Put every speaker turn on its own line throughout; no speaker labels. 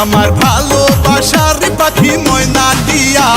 আমার ভালোবাসার পাখি ময়না দিয়া।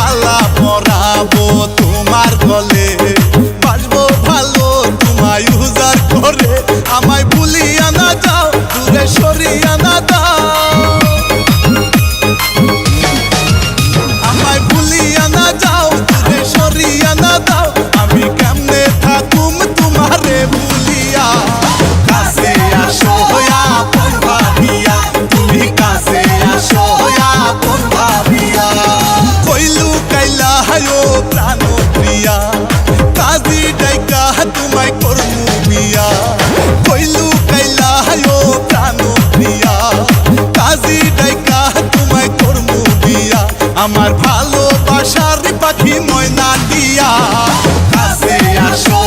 মালা পরাবো তোমার গলে। প্রাণ প্রিয়া। কাজী ডাইকা তোমায় করমু বিয়া। কইলু কাইলা, ও প্রাণ প্রিয়া। কাজী ডাইকা তোমায় করমু বিয়া। আমার ভালোবাসার পাখি ময়না দিয়া। কাছে আসো